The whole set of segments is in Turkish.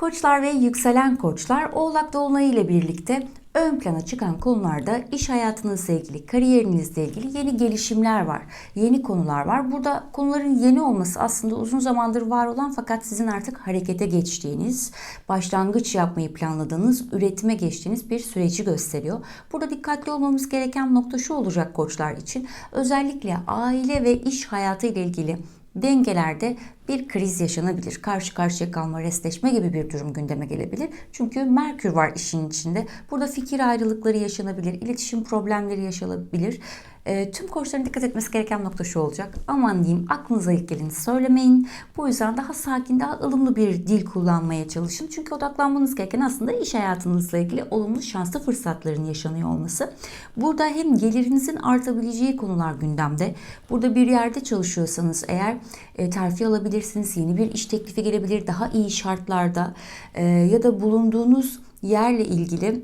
Koçlar ve yükselen koçlar Oğlak Dolunay ile birlikte ön plana çıkan konularda iş hayatınızla ilgili, kariyerinizle ilgili yeni gelişimler var. Yeni konular var. Burada konuların yeni olması aslında uzun zamandır var olan fakat sizin artık harekete geçtiğiniz, başlangıç yapmayı planladığınız, üretime geçtiğiniz bir süreci gösteriyor. Burada dikkatli olmamız gereken nokta şu olacak koçlar için. Özellikle aile ve iş hayatı ile ilgili dengelerde bir kriz yaşanabilir. Karşı karşıya kalma, restleşme gibi bir durum gündeme gelebilir. Çünkü Merkür var işin içinde. Burada fikir ayrılıkları yaşanabilir, iletişim problemleri yaşanabilir. E, tüm koçların dikkat etmesi gereken nokta şu olacak. Aman diyeyim aklınıza ilk geleni söylemeyin. Bu yüzden daha sakin, daha ılımlı bir dil kullanmaya çalışın. Çünkü odaklanmanız gereken aslında iş hayatınızla ilgili olumlu şanslı fırsatların yaşanıyor olması. Burada hem gelirinizin artabileceği konular gündemde. Burada bir yerde çalışıyorsanız eğer e, terfi alabilirsiniz. Yeni bir iş teklifi gelebilir daha iyi şartlarda e, ya da bulunduğunuz yerle ilgili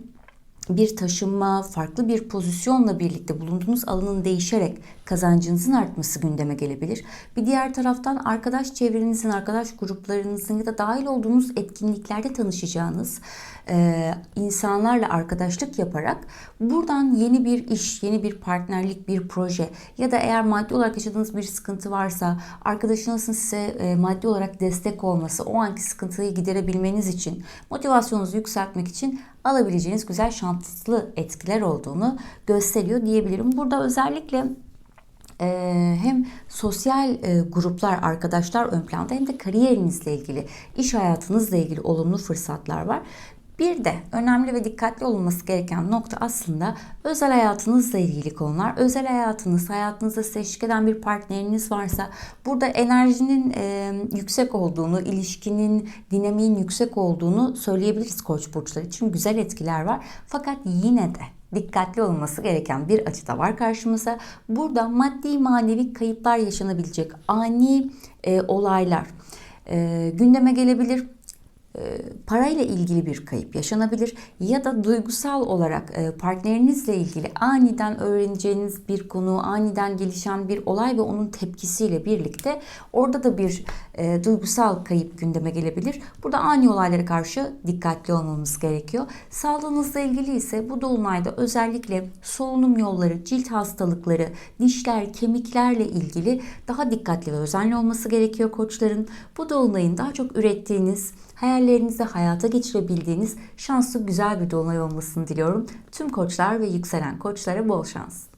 bir taşınma, farklı bir pozisyonla birlikte bulunduğunuz alanın değişerek kazancınızın artması gündeme gelebilir. Bir diğer taraftan arkadaş çevrenizin, arkadaş gruplarınızın ya da dahil olduğunuz etkinliklerde tanışacağınız e, insanlarla arkadaşlık yaparak buradan yeni bir iş, yeni bir partnerlik, bir proje ya da eğer maddi olarak yaşadığınız bir sıkıntı varsa arkadaşınızın size e, maddi olarak destek olması, o anki sıkıntıyı giderebilmeniz için, motivasyonunuzu yükseltmek için alabileceğiniz güzel şanslı etkiler olduğunu gösteriyor diyebilirim. Burada özellikle ee, hem sosyal e, gruplar, arkadaşlar ön planda hem de kariyerinizle ilgili, iş hayatınızla ilgili olumlu fırsatlar var. Bir de önemli ve dikkatli olunması gereken nokta aslında özel hayatınızla ilgili konular. Özel hayatınız, hayatınızda size eden bir partneriniz varsa burada enerjinin e, yüksek olduğunu, ilişkinin, dinamiğin yüksek olduğunu söyleyebiliriz koç burçları için. Güzel etkiler var. Fakat yine de dikkatli olması gereken bir açı da var karşımıza. Burada maddi manevi kayıplar yaşanabilecek ani e, olaylar e, gündeme gelebilir parayla ilgili bir kayıp yaşanabilir ya da duygusal olarak e, partnerinizle ilgili aniden öğreneceğiniz bir konu, aniden gelişen bir olay ve onun tepkisiyle birlikte orada da bir e, duygusal kayıp gündeme gelebilir. Burada ani olaylara karşı dikkatli olmamız gerekiyor. Sağlığınızla ilgili ise bu dolunayda özellikle solunum yolları, cilt hastalıkları, dişler, kemiklerle ilgili daha dikkatli ve özenli olması gerekiyor koçların. Bu dolunayın daha çok ürettiğiniz, hayallerinizi hayata geçirebildiğiniz şanslı güzel bir dolunay olmasını diliyorum. Tüm koçlar ve yükselen koçlara bol şans.